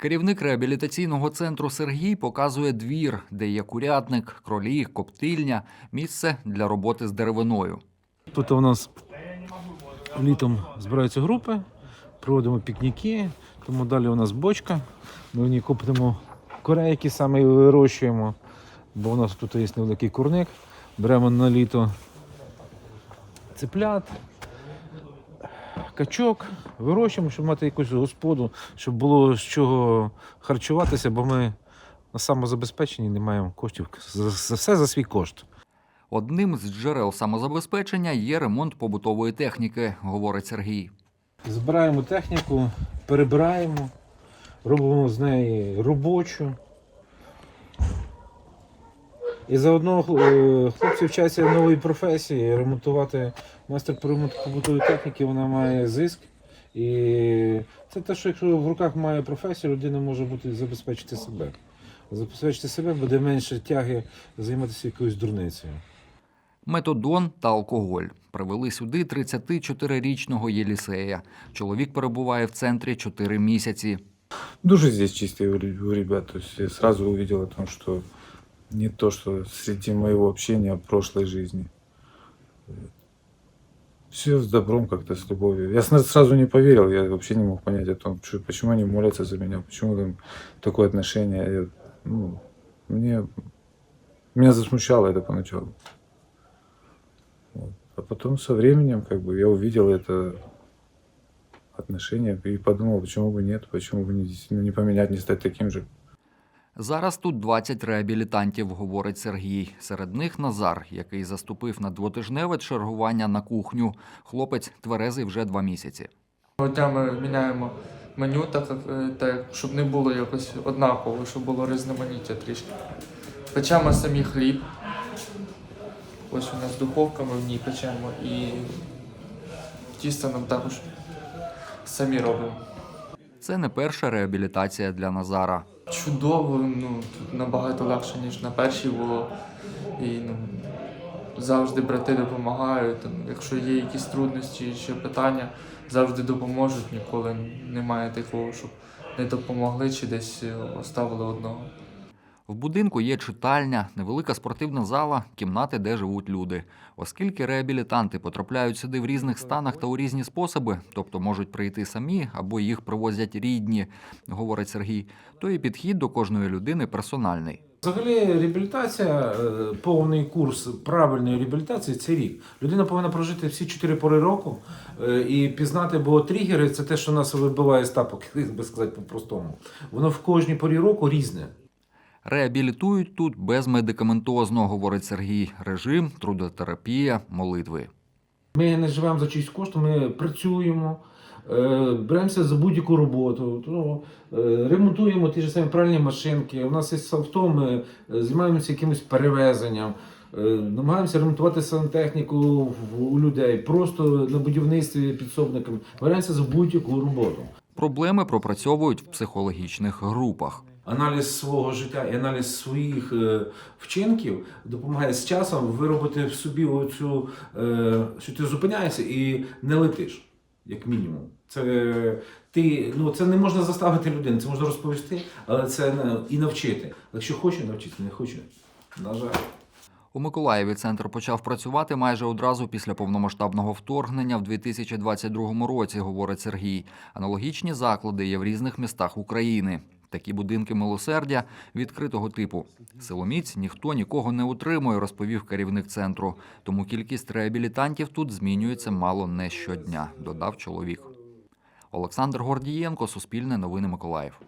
Керівник реабілітаційного центру Сергій показує двір, де є курятник, кролі, коптильня, місце для роботи з деревиною. Тут у нас літом збираються групи, проводимо пікніки, тому далі у нас бочка. Ми в ній купимо корей, які саме вирощуємо, бо у нас тут є невеликий курник. Беремо на літо цеплят, качок, вирощуємо, щоб мати якусь господу, щоб було з чого харчуватися, бо ми на самозабезпеченні не маємо коштів. За, все за свій кошт. Одним з джерел самозабезпечення є ремонт побутової техніки, говорить Сергій. Збираємо техніку, перебираємо, робимо з неї робочу. І заодно е, хлопці вчаться нової професії, ремонтувати майстер по ремонту побутової техніки, вона має зиск. І це те, що якщо в руках має професію, людина може бути забезпечити себе. Забезпечити себе буде менше тяги займатися якоюсь дурницею. Методон та алкоголь привели сюди 34-річного Єлісея. Чоловік перебуває в центрі 4 місяці. Души здесь чистые у ре- у ребят. То сразу увидел о том, что не то, что среди моего общения прошлой жизни. Все с добром как-то, с любовью. Я сразу не поверил, я вообще не мог понять о том, почему они молятся за меня, почему там такое отношение. Я, ну, мне, меня засмущало это поначалу. Вот. А потом со временем как бы я увидел это отношение и подумал, почему бы нет, почему бы не, действительно не поменять, не стать таким же. Зараз тут 20 реабілітантів, говорить Сергій. Серед них Назар, який заступив на двотижневе чергування на кухню. Хлопець тверезий вже два місяці. Днями міняємо меню, так, так щоб не було якось однаково, щоб було різноманіття трішки. Печемо самі хліб. Ось у нас духовка, ми в ній печемо і тісто нам також самі робимо. Це не перша реабілітація для Назара. Чудово, ну тут набагато легше, ніж на першій було. І ну, завжди брати допомагають. Там, якщо є якісь трудності чи питання, завжди допоможуть. Ніколи немає такого, щоб не допомогли чи десь е, оставили одного. В будинку є читальня, невелика спортивна зала, кімнати, де живуть люди. Оскільки реабілітанти потрапляють сюди в різних станах та у різні способи, тобто можуть прийти самі або їх привозять рідні, говорить Сергій, то і підхід до кожної людини персональний. Взагалі, реабілітація, е, повний курс правильної реабілітації це рік. Людина повинна прожити всі чотири пори року е, і пізнати, бо тригери це те, що нас вибиває з тапок, як би сказати по-простому. Воно в кожній порі року різне. Реабілітують тут безмедикаментозно, говорить Сергій. Режим, трудотерапія, молитви. Ми не живемо за чийсь кошт, ми працюємо, е, беремося за будь-яку роботу, то, е, ремонтуємо ті ж самі пральні машинки. У нас є авто, ми е, займаємося якимось перевезенням, намагаємося ремонтувати сантехніку у людей, просто на будівництві підсобниками. Беремося за будь-яку роботу. Проблеми пропрацьовують в психологічних групах. Аналіз свого життя і аналіз своїх е, вчинків допомагає з часом виробити в собі оцю, е, що ти зупиняєшся і не летиш, як мінімум. Це ти, ну це не можна заставити людину, це можна розповісти, але це і навчити. Якщо хоче навчити, не хоче. На жаль. У Миколаєві центр почав працювати майже одразу після повномасштабного вторгнення в 2022 році, говорить Сергій. Аналогічні заклади є в різних містах України. Такі будинки милосердя відкритого типу. Силоміць ніхто нікого не утримує, розповів керівник центру. Тому кількість реабілітантів тут змінюється мало не щодня, додав чоловік. Олександр Гордієнко, Суспільне новини Миколаїв.